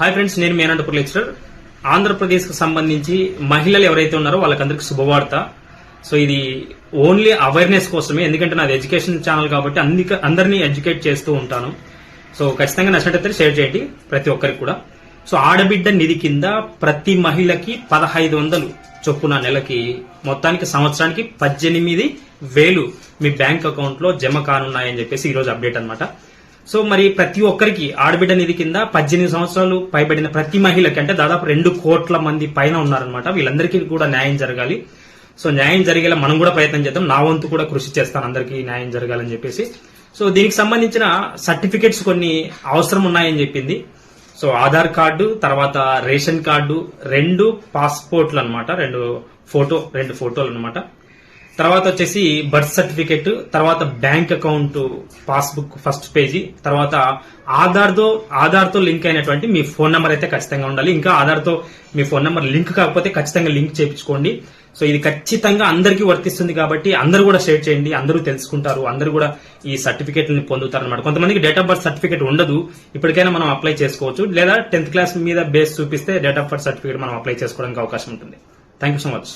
Hi friends నేను మీ Anantapur lecturer. ఆంధ్రప్రదేశ్కు సంబంధించి మహిళలు ఎవరైతే ఉన్నారో వాళ్ళకందరికీ శుభవార్త. సో ఇది ఓన్లీ అవేర్నెస్ కోసమే ఎందుకంటే నాది ఎడ్యుకేషన్ ఛానల్ కాబట్టి అన్ని అందరినీ ఎడ్యుకేట్ చేస్తూ ఉంటాను. సో ఖచ్చితంగా నచ్చినట్టయితే షేర్ చేయండి ప్రతి ఒక్కరికి కూడా. సో ఆడబిడ్డ నిధి కింద ప్రతి మహిళకి పదహైదు వందలు చొప్పున నెలకి మొత్తానికి సంవత్సరానికి పద్దెనిమిది వేలు మీ బ్యాంక్ అకౌంట్లో జమ కానున్నాయని చెప్పేసి ఈరోజు అప్డేట్ అన్నమాట. సో మరి ప్రతి ఒక్కరికి ఆడబిడ్డ నిధి కింద పద్దెనిమిది సంవత్సరాలు పైబడిన ప్రతి మహిళకి అంటే దాదాపు రెండు కోట్ల మంది పైన ఉన్నారనమాట వీళ్ళందరికీ కూడా న్యాయం జరగాలి. సో న్యాయం జరిగేలా మనం కూడా ప్రయత్నం చేద్దాం. నా వంతు కూడా కృషి చేస్తాను. అందరికీ న్యాయం జరగాలని చెప్పేసి. సో దీనికి సంబంధించిన సర్టిఫికెట్స్ కొన్ని అవసరం ఉన్నాయని చెప్పింది. సో ఆధార్ కార్డు తర్వాత రేషన్ కార్డు రెండు పాస్పోర్ట్లు అనమాట రెండు ఫోటో రెండు ఫోటోలు అనమాట తర్వాత వచ్చేసి బర్త్ సర్టిఫికెట్ తర్వాత bank account passbook first page తర్వాత ఆధార్తో ఆధార్తో లింక్ అయినటువంటి మీ ఫోన్ నెంబర్ అయితే ఖచ్చితంగా ఉండాలి. ఇంకా ఆధార్తో మీ ఫోన్ నెంబర్ లింక్ కాకపోతే ఖచ్చితంగా లింక్ చేయించుకోండి. సో ఇది ఖచ్చితంగా అందరికీ వర్తిస్తుంది కాబట్టి అందరూ కూడా షేర్ చేయండి అందరూ తెలుసుకుంటారు అందరూ కూడా ఈ సర్టిఫికేట్ని పొందుతారు అనమాట కొంతమందికి డేట్ ఆఫ్ బర్త్ సర్టిఫికేట్ ఉండదు ఇప్పటికైనా మనం అప్లై చేసుకోవచ్చు. లేదా టెన్త్ క్లాస్ మీద బేస్ చూపిస్తే డేట్ ఆఫ్ బర్త్ సర్టిఫికేట్ మనం అప్లై చేసుకోవడానికి అవకాశం ఉంటుంది. Thank you so much.